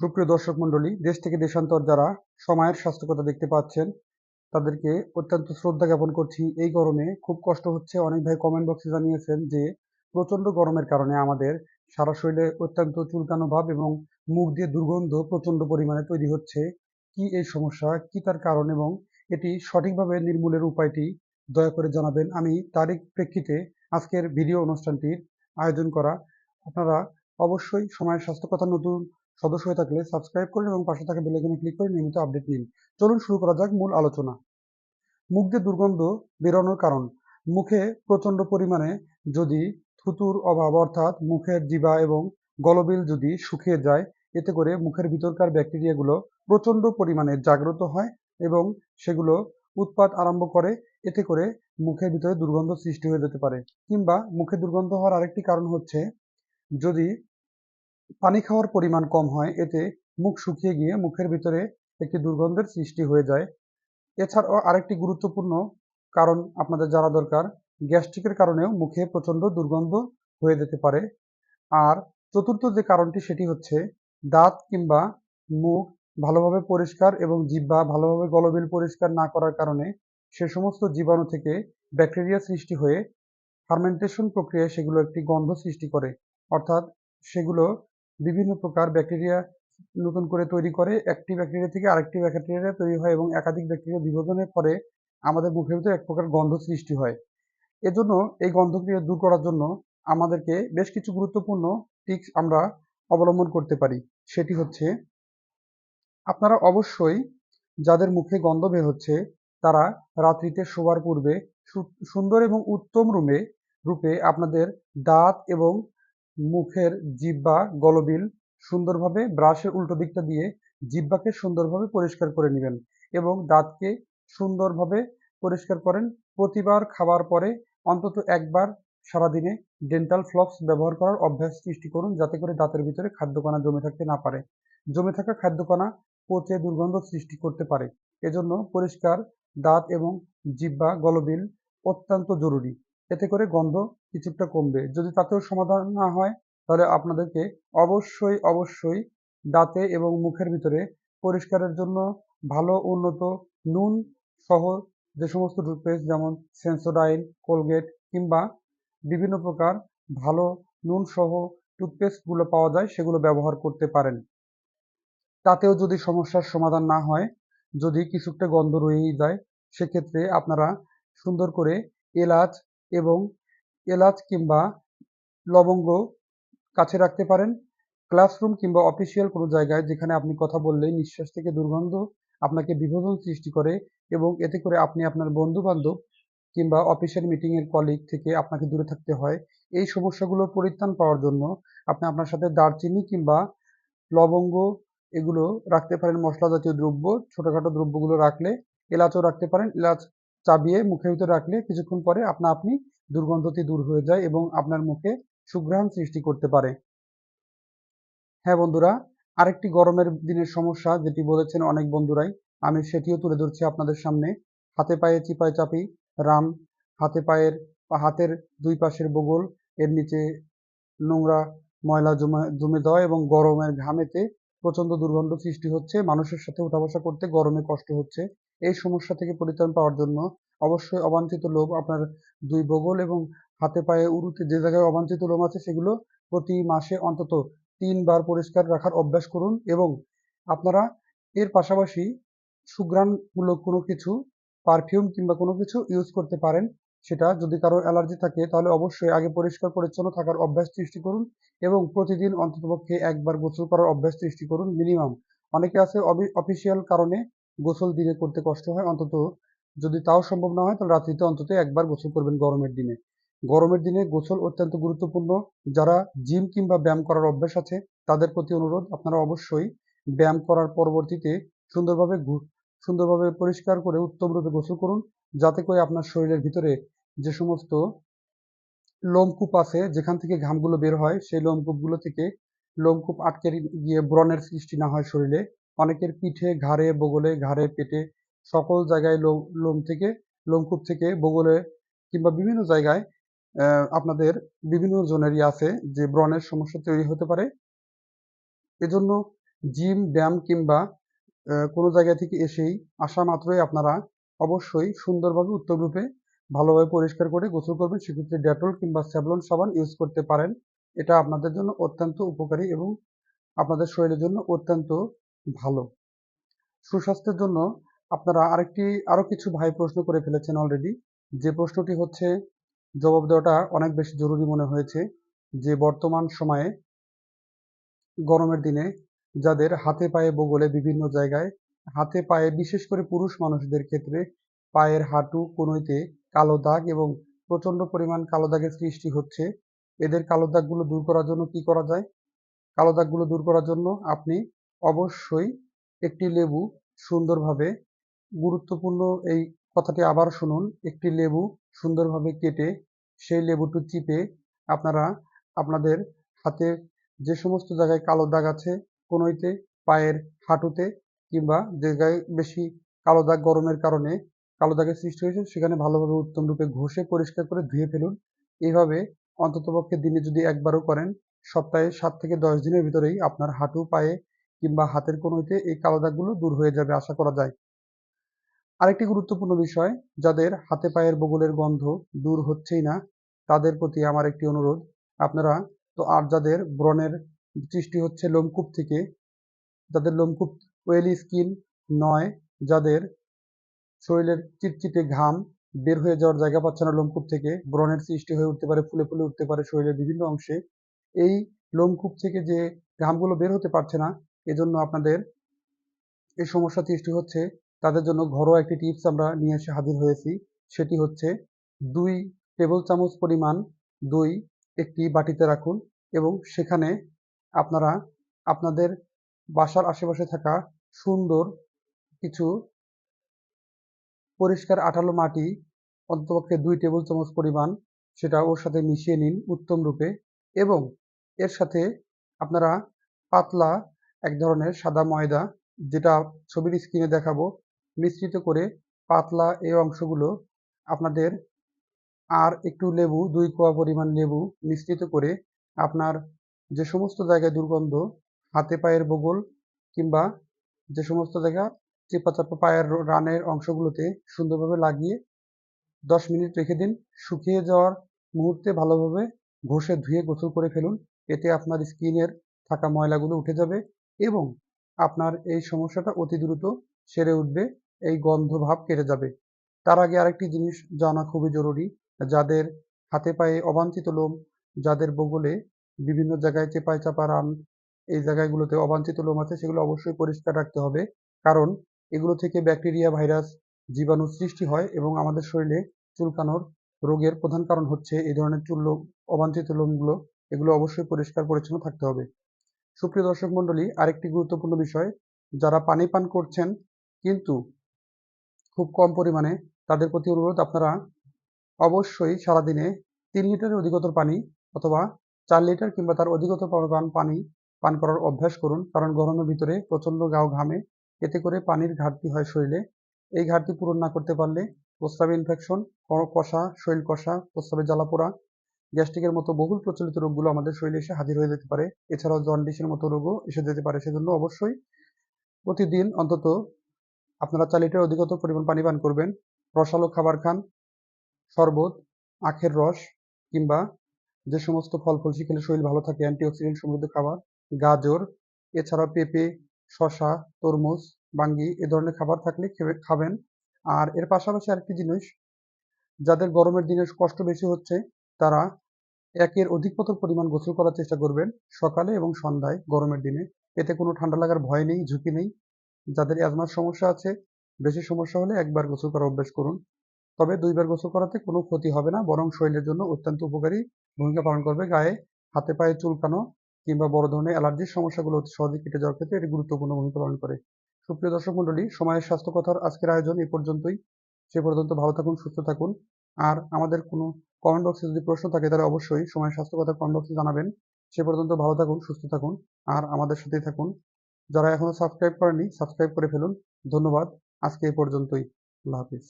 সুপ্রিয় দর্শক মণ্ডলী, দেশ থেকে দেশান্তর যারা সময়ের স্বাস্থ্যকতা দেখতে পাচ্ছেন, তাদেরকে অত্যন্ত শ্রদ্ধা জ্ঞাপন করছি। এই গরমে খুব কষ্ট হচ্ছে। অনেক ভাই কমেন্ট বক্সে জানিয়েছেন যে, প্রচণ্ড গরমের কারণে আমাদের সারা শরীরে অত্যন্ত চুলকানো ভাব এবং মুখ দিয়ে দুর্গন্ধ প্রচণ্ড পরিমাণে তৈরি হচ্ছে। কি এই সমস্যা? কি তার কারণ? এবং এটি সঠিকভাবে নির্মূলের উপায়টি দয়া করে জানাবেন। আমি তারই প্রেক্ষিতে আজকের ভিডিও অনুষ্ঠানটির আয়োজন করা। আপনারা অবশ্যই সময়ের স্বাস্থ্য কথা নতুন সদস্য হয়ে থাকলে সাবস্ক্রাইব করুন এবং পাশে থাকা বেল আইকনে ক্লিক করে নিয়মিত আপডেট নিন। চলুন শুরু করা যাক মূল আলোচনা। মুখ দিয়ে দুর্গন্ধ বেরোনোর কারণ। মুখে প্রচণ্ড পরিমাণে যদি থুতুর অভাব অর্থাৎ মুখের জিবা এবং গলবিল যদি শুকিয়ে যায়, এতে করে মুখের ভিতরকার ব্যাকটেরিয়াগুলো প্রচণ্ড পরিমাণে জাগ্রত হয় এবং সেগুলো উৎপাত আরম্ভ করে, এতে করে মুখের ভিতরে দুর্গন্ধ সৃষ্টি হয়ে যেতে পারে। কিংবা মুখে দুর্গন্ধ হওয়ার আরেকটি কারণ হচ্ছে যদি পানি খাওয়ার পরিমাণ কম হয়, এতে মুখ শুকিয়ে গিয়ে মুখের ভিতরে একটি দুর্গন্ধের সৃষ্টি হয়ে যায়। এছাড়াও আরেকটি গুরুত্বপূর্ণ কারণ আপনাদের জানা দরকার, গ্যাস্ট্রিকের কারণেও মুখে প্রচণ্ড দুর্গন্ধ হয়ে যেতে পারে। আর চতুর্থ যে কারণটি, সেটি হচ্ছে দাঁত কিংবা মুখ ভালোভাবে পরিষ্কার এবং জিহ্বা ভালোভাবে গলবিল পরিষ্কার না করার কারণে সে সমস্ত জীবাণু থেকে ব্যাকটেরিয়া সৃষ্টি হয়ে ফার্মেন্টেশন প্রক্রিয়ায় সেগুলো একটি গন্ধ সৃষ্টি করে। অর্থাৎ সেগুলো বিভিন্ন প্রকার ব্যাকটেরিয়া নতুন করে তৈরি করে, একটি ব্যাকটেরিয়া থেকে আরেকটি ব্যাকটেরিয়া তৈরি হয় এবং একাধিক ব্যাকটেরিয়া বিভাজনের পরে আমাদের মুখের ভিতরে এক প্রকার গন্ধ সৃষ্টি হয়। এজন্য এই গন্ধক্রিয়া দূর করার জন্য আমাদেরকে বেশ কিছু গুরুত্বপূর্ণ টিপস আমরা অবলম্বন করতে পারি। সেটি হচ্ছে, আপনারা অবশ্যই যাদের মুখে গন্ধ বের হচ্ছে, তারা রাত্রিতে শোবার পূর্বে সুন্দর এবং উত্তম রুমে, রূপে আপনাদের দাঁত এবং মুখের জিহ্বা, গলবিল সুন্দরভাবে ব্রাশের উল্টো দিকটা দিয়ে জিহ্বাকে সুন্দরভাবে পরিষ্কার করে নেবেন এবং দাঁতকে সুন্দরভাবে পরিষ্কার করেন। প্রতিবার খাবার পরে অন্তত একবার সারাদিনে ডেন্টাল ফ্লপস ব্যবহার করার অভ্যাস সৃষ্টি করুন যাতে করে দাঁতের ভিতরে খাদ্যকণা জমে থাকতে না পারে। জমে থাকা খাদ্যকণা পচে দুর্গন্ধ সৃষ্টি করতে পারে। এজন্য পরিষ্কার দাঁত এবং জিব্বা গলবিল অত্যন্ত জরুরি। এতে করে গন্ধ কিছুটা কমবে। যদি তাতেও সমাধান না হয়, তাহলে আপনাদেরকে অবশ্যই অবশ্যই দাঁতে এবং মুখের ভিতরে পরিষ্কারের জন্য ভালো, উন্নত নুন সহ যে সমস্ত টুথপেস্ট যেমন সেন্সোডাইন কোলগেট কিংবা বিভিন্ন প্রকার ভালো নুন সহ টুথপেস্টগুলো পাওয়া যায়, সেগুলো ব্যবহার করতে পারেন। তাতেও যদি সমস্যার সমাধান না হয়, যদি কিছুটা গন্ধ রয়েই যায়, সেক্ষেত্রে আপনারা সুন্দর করে এলাচ এবং এলাচ কিংবা লবঙ্গ কাছে রাখতে পারেন, ক্লাসরুম কিংবা অফিসিয়াল কোনো জায়গায় যেখানে আপনি কথা বললে নিঃশ্বাস থেকে দুর্গন্ধ আপনাকে বিভোজন সৃষ্টি করে এবং এতে করে আপনি আপনার বন্ধু বান্ধব কিংবা অফিসিয়াল মিটিংয়ের কলিগ থেকে আপনাকে দূরে থাকতে হয়। এই সমস্যাগুলোর পরিত্রাণ পাওয়ার জন্য আপনি আপনার সাথে দারচিনি কিংবা লবঙ্গ এগুলো রাখতে পারেন। মশলা জাতীয় দ্রব্য, ছোটোখাটো দ্রব্যগুলো রাখলে এলাচও রাখতে পারেন। এলাচ চাবিয়ে মুখের ভিতরে রাখলে কিছুক্ষণ পরে আপনা আপনি দুর্গন্ধটি দূর হয়ে যায় এবং আপনার মুখে সুঘ্রাণ সৃষ্টি করতে পারে। হ্যাঁ বন্ধুরা, আরেকটি গরমের দিনের সমস্যা যেটি বলেছেন অনেক বন্ধুরাই, আমি সেটিও তুলে ধরছি আপনাদের সামনে। হাতে পায়ে চিপায় চাপি, রাম, হাতে পায়ের, হাতের দুই পাশের বগল, এর নিচে নোংরা ময়লা জমে জমে দেওয়া এবং গরমের ঘামেতে প্রচণ্ড দুর্গন্ধ সৃষ্টি হচ্ছে। মানুষের সাথে উঠা বসা করতে গরমে কষ্ট হচ্ছে। এই সমস্যা থেকে পরিত্রাণ পাওয়ার জন্য অবশ্যই অবাঞ্ছিত লোভ আপনার দুই বগল এবং হাতে পায়ে উরুতে যে জায়গায় অবাঞ্ছিত লোম আছে সেগুলো প্রতি মাসে অন্তত তিনবার পরিষ্কার রাখার অভ্যাস করুন এবং আপনারা এর পাশাপাশি সুঘ্রাণমূলক কোনো কিছু পারফিউম কিংবা কোনো কিছু ইউজ করতে পারেন। সেটা যদি কারও অ্যালার্জি থাকে তাহলে অবশ্যই আগে পরিষ্কার পরিচ্ছন্ন থাকার অভ্যাস সৃষ্টি করুন এবং প্রতিদিন অন্ততপক্ষে একবার গোসল করার অভ্যাস সৃষ্টি করুন মিনিমাম অনেকে আছে অফিসিয়াল কারণে গোসল দিনে করতে কষ্ট হয়, অন্তত যদি তাও সম্ভব না হয়, তাহলে রাত্রিতে অন্তত একবার গোসল করবেন গরমের দিনে। গরমের দিনে গোসল অত্যন্ত গুরুত্বপূর্ণ। যারা জিম কিংবা ব্যায়াম করার অভ্যাস আছে, তাদের প্রতি অনুরোধ, আপনারা অবশ্যই ব্যায়াম করার পরবর্তীতে সুন্দরভাবে সুন্দরভাবে পরিষ্কার করে উত্তম রূপে গোসল করুন। যাতে করে আপনার শরীরের ভিতরে যে সমস্ত লোমকূপ আছে, যেখান থেকে ঘামগুলো বের হয়, সেই লোমকূপগুলো থেকে লোমকূপ আটকে গিয়ে ব্রণের সৃষ্টি না হয় শরীরে। অনেকের পিঠে, ঘাড়ে, বগলে, ঘাড়ে, পেটে সকল জায়গায় লোম লোম থেকে লোমকূপ থেকে বগলে কিংবা বিভিন্ন জায়গায় আপনাদের বিভিন্ন জনেরই আছে যে ব্রণের সমস্যা তৈরি হতে পারে। এজন্য জিম, ব্যায়াম কিংবা কোনো জায়গা থেকে এসেই আসা মাত্রই আপনারা অবশ্যই সুন্দরভাবে উত্তম রূপে ভালোভাবে পরিষ্কার করে গোসল করবেন। সেক্ষেত্রে ডেটল কিংবা স্যাভলন সাবান ইউজ করতে পারেন। এটা আপনাদের জন্য অত্যন্ত উপকারী এবং আপনাদের শরীরের জন্য অত্যন্ত ভালো। সুস্বাস্থ্যের জন্য আপনারা আরেকটি, আরও কিছু ভাই প্রশ্ন করে ফেলেছেন অলরেডি যে প্রশ্নটি হচ্ছে, জবাব দেওয়াটা অনেক বেশি জরুরি মনে হয়েছে যে বর্তমান সময়ে গরমের দিনে যাদের হাতে পায়ে বগলে বিভিন্ন জায়গায়, হাতে পায়ে বিশেষ করে পুরুষ মানুষদের ক্ষেত্রে পায়ের হাঁটু, কনুইতে কালো দাগ এবং প্রচণ্ড পরিমাণ কালো দাগের সৃষ্টি হচ্ছে। এদের কালো দাগগুলো দূর করার জন্য কি করা যায়? কালো দাগগুলো দূর করার জন্য আপনি অবশ্যই একটি লেবু সুন্দরভাবে গুরুত্বপূর্ণ এই কথাটি আবার শুনুন। একটি লেবু সুন্দরভাবে কেটে, সেই লেবুটি চিপে আপনারা আপনাদের হাতে যে সমস্ত জায়গায় কালো দাগ আছে, কনুইতে, পায়ের হাঁটুতে কিংবা যে জায়গায় বেশি কালো দাগ গরমের কারণে কালো দাগের সৃষ্টি হয়েছে, সেখানে ভালোভাবে উত্তম রূপে ঘষে পরিষ্কার করে ধুয়ে ফেলুন। এইভাবে অন্ততপক্ষে দিনে যদি একবারও করেন, সপ্তাহে সাত থেকে দশ দিনের ভিতরেই আপনার হাঁটু, পায়ে কিংবা হাতের কনুইতে এই কালো দাগগুলো দূর হয়ে যাবে, আশা করা যায়। আরেকটি গুরুত্বপূর্ণ বিষয়, যাদের হাতে পায়ের বগলের গন্ধ দূর হচ্ছেই না, তাদের প্রতি আমার একটি অনুরোধ। আপনারা তো আর যাদের ব্রণের সৃষ্টি হচ্ছে লোমকূপ থেকে, যাদের লোমকূপ ওয়েলি স্কিন নয়, যাদের শরীরের চিটচিটে ঘাম বের হয়ে যাওয়ার জায়গা পাচ্ছে না লোমকূপ থেকে, ব্রণের সৃষ্টি হয়ে উঠতে পারে, ফুলে ফুলে উঠতে পারে শরীরের বিভিন্ন অংশে, এই লোমকূপ থেকে যে ঘামগুলো বের হতে পারছে না, এজন্য আপনাদের এই সমস্যা সৃষ্টি হচ্ছে। তাদের জন্য ঘরোয়া একটি টিপস আমরা নিয়ে এসে হাজির হয়েছি। সেটি হচ্ছে দুই টেবিল চামচ পরিমাণ দই একটি বাটিতে রাখুন এবং সেখানে আপনারা আপনাদের বাসার আশেপাশে থাকা সুন্দর কিছু পরিষ্কার আঠালো মাটি, অন্তপক্ষে দুই টেবিল চামচ পরিমাণ, সেটা ওর সাথে মিশিয়ে নিন উত্তম রূপে এবং এর সাথে আপনারা পাতলা এক ধরনের সাদা ময়দা, যেটা ছবির স্ক্রিনে দেখাবো মিশ্রিত করে পাতলা এই অংশগুলো আপনাদের আর একটু লেবু, দুই কোয়া পরিমাণ লেবু মিশ্রিত করে আপনার যে সমস্ত জায়গায় দুর্গন্ধ, হাতে পায়ের বগল কিংবা যে সমস্ত জায়গা চেপা চাপা পায়ের রানের অংশগুলোতে সুন্দরভাবে লাগিয়ে দশ মিনিট রেখে দিন। শুকিয়ে যাওয়ার মুহূর্তে ভালোভাবে ঘষে ধুয়ে গোসল করে ফেলুন। এতে আপনার স্কিনের থাকা ময়লাগুলো উঠে যাবে এবং আপনার এই সমস্যাটা অতি দ্রুত সেরে উঠবে। এই গন্ধ ভাব কেটে যাবে। তার আগে আরেকটি জিনিস জানা খুবই জরুরি, যাদের হাতে পায়ে অবাঞ্ছিত লোম, যাদের বগলে বিভিন্ন জায়গায় চেপায় চাপা রান, এই জায়গাগুলোতে অবাঞ্ছিত লোম আছে, সেগুলো অবশ্যই পরিষ্কার রাখতে হবে। কারণ এগুলো থেকে ব্যাকটেরিয়া, ভাইরাস, জীবাণু সৃষ্টি হয় এবং আমাদের শরীরে চুলকানোর রোগের প্রধান কারণ হচ্ছে এই ধরনের চুল লোম, অবাঞ্ছিত লোমগুলো, এগুলো অবশ্যই পরিষ্কার পরিচ্ছন্ন থাকতে হবে। সুপ্রিয় দর্শক মণ্ডলী, আরেকটি গুরুত্বপূর্ণ বিষয়, যারা পানি পান করছেন, কিন্তু খুব কম পরিমাণে তাদের প্রতি অনুরোধ, আপনারা অবশ্যই সারাদিনে তিন লিটারের অধিকতর পানি অথবা চার লিটার কিংবা তার অধিকতর পরিমাণ পানি পান করার অভ্যাস করুন। কারণ গরমের ভিতরে প্রচণ্ড গাও ঘামে, এতে করে পানির ঘাটতি হয় শরীরে। এই ঘাটতি পূরণ না করতে পারলে প্রস্রাবে ইনফেকশন কষা শরীর কষা, প্রস্রাবে জ্বালা পোড়া গ্যাস্ট্রিকের মতো বহুল প্রচলিত রোগগুলো আমাদের শরীরে এসে হাজির হয়ে যেতে পারে। এছাড়াও জন্ডিসের মতো রোগও এসে যেতে পারে। সেজন্য অবশ্যই প্রতিদিন অন্তত আপনারা চার লিটার অধিকতর পরিমাণ পানি পান করবেন। রসালো খাবার খান, শরবত, আখের রস, কিংবা যে সমস্ত ফল ফলসি খেলে শরীর ভালো থাকে, অ্যান্টিঅক্সিডেন্ট সমৃদ্ধ খাবার, গাজর, এছাড়াও পেঁপে শশা তরমুজ, বাঙ্গি, এ ধরনের খাবার থাকলে খাবেন। আর এর পাশাপাশি আরেকটি জিনিস, যাদের গরমের দিনে কষ্ট বেশি হচ্ছে, তারা একের অধিকতর পরিমাণ গোসল করার চেষ্টা করবেন সকালে এবং সন্ধ্যায় গরমের দিনে। এতে কোনো ঠান্ডা লাগার ভয় নেই, ঝুঁকি নেই। যাদের অ্যাজমার সমস্যা আছে, বেশি সমস্যা হলে একবার গোসল করার অভ্যাস করুন। তবে দুইবার গোসল করাতে কোনো ক্ষতি হবে না, বরং শরীরের জন্য অত্যন্ত উপকারী ভূমিকা পালন করবে গায়ে, হাতে পায়ে চুলকানো কিংবা বড় ধরনের অ্যালার্জির সমস্যাগুলো সহজে কেটে যাওয়ার ক্ষেত্রে এটি গুরুত্বপূর্ণ ভূমিকা পালন করে। সুপ্রিয় দর্শক মণ্ডলী, সময়ের স্বাস্থ্য কথার আজকের আয়োজন এ পর্যন্তই। সে পর্যন্ত ভালো থাকুন, সুস্থ থাকুন। আর আমাদের কোনো কমেন্ট বক্সে যদি প্রশ্ন থাকে, তাহলে অবশ্যই সময়ের স্বাস্থ্য কথা কমেন্ট বক্সে জানাবেন। সে পর্যন্ত ভালো থাকুন, সুস্থ থাকুন। আর আমাদের সাথেই থাকুন। যারা এখনও সাবস্ক্রাইব করেনি সাবস্ক্রাইব করে ফেলুন। ধন্যবাদ। আজকে এই পর্যন্তই। আল্লাহ হাফিজ।